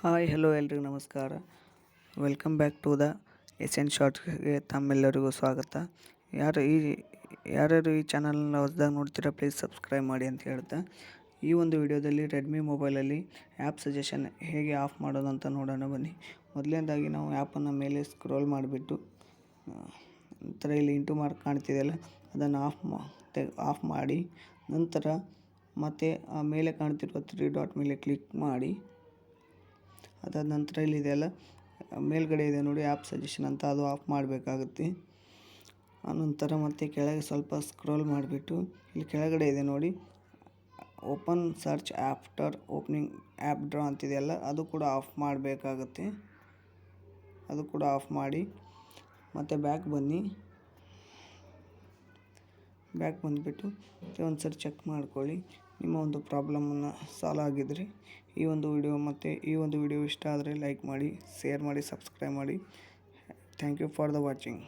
Hi hello ಎಲ್ರಿಗೂ ನಮಸ್ಕಾರ. Welcome back to the S N ಶಾರ್ಟ್ಸ್ಗೆ ತಮ್ಮೆಲ್ಲರಿಗೂ ಸ್ವಾಗತ. ಯಾರು ಈ, ಯಾರ್ಯಾರು ಈ ಚಾನಲ್ನ ಹೊಸದಾಗಿ ನೋಡ್ತೀರಾ ಪ್ಲೀಸ್ ಸಬ್ಸ್ಕ್ರೈಬ್ ಮಾಡಿ ಅಂತ ಹೇಳ್ತಾ. ಈ ಒಂದು ವಿಡಿಯೋದಲ್ಲಿ ರೆಡ್ಮಿ ಮೊಬೈಲಲ್ಲಿ ಆ್ಯಪ್ ಸಜೆಷನ್ ಹೇಗೆ ಆಫ್ ಮಾಡೋದು ಅಂತ ನೋಡೋಣ ಬನ್ನಿ. ಮೊದಲನೇದಾಗಿ ನಾವು ಆ್ಯಪನ್ನು ಮೇಲೆ ಸ್ಕ್ರೋಲ್ ಮಾಡಿಬಿಟ್ಟು ನಂತರ ಇಲ್ಲಿ ಇಂಟು ಮಾರ್ಕ್ ಕಾಣ್ತಿದೆಯಲ್ಲ, ಅದನ್ನು ಆಫ್ ಮಾ ಆಫ್ ಮಾಡಿ, ನಂತರ ಮತ್ತೆ ಮೇಲೆ ಕಾಣ್ತಿರುವ ತ್ರೀ ಡಾಟ್ ಮೇಲೆ ಕ್ಲಿಕ್ ಮಾಡಿ ಅದಾದ ನಂತರ ಇಲ್ಲಿದೆಯಲ್ಲ ಮೇಲ್ಗಡೆ ಇದೆ ನೋಡಿ ಆ್ಯಪ್ ಸಜೆಷನ್ ಅಂತ ಅದು ಆಫ್ ಮಾಡಬೇಕಾಗುತ್ತೆ. ಆನಂತರ ಮತ್ತೆ ಕೆಳಗೆ ಸ್ವಲ್ಪ ಸ್ಕ್ರೋಲ್ ಮಾಡಿಬಿಟ್ಟು, ಇಲ್ಲಿ ಕೆಳಗಡೆ ಇದೆ ನೋಡಿ open search after opening app draw ಅಂತಿದೆಯಲ್ಲ ಅದು ಕೂಡ ಆಫ್ ಮಾಡಬೇಕಾಗುತ್ತೆ. ಅದು ಕೂಡ ಆಫ್ ಮಾಡಿ, ಮತ್ತು ಬ್ಯಾಕ್ ಬನ್ನಿ. ಬ್ಯಾಕ್ ಬಂದುಬಿಟ್ಟು ಮತ್ತೆ ಒಂದು ಸರಿ ಚೆಕ್ ಮಾಡ್ಕೊಳ್ಳಿ. ನಿಮ್ಮ ಒಂದು ಪ್ರಾಬ್ಲಮನ್ನು ಸಾಲ್ವ್ ಆಗಿದ್ರಿ. ಈ ಒಂದು ವಿಡಿಯೋ ಮತ್ತು ಈ ಒಂದು ವಿಡಿಯೋ ಇಷ್ಟ ಆದರೆ ಲೈಕ್ ಮಾಡಿ, ಶೇರ್ ಮಾಡಿ, ಸಬ್ಸ್ಕ್ರೈಬ್ ಮಾಡಿ. Thank you for the watching.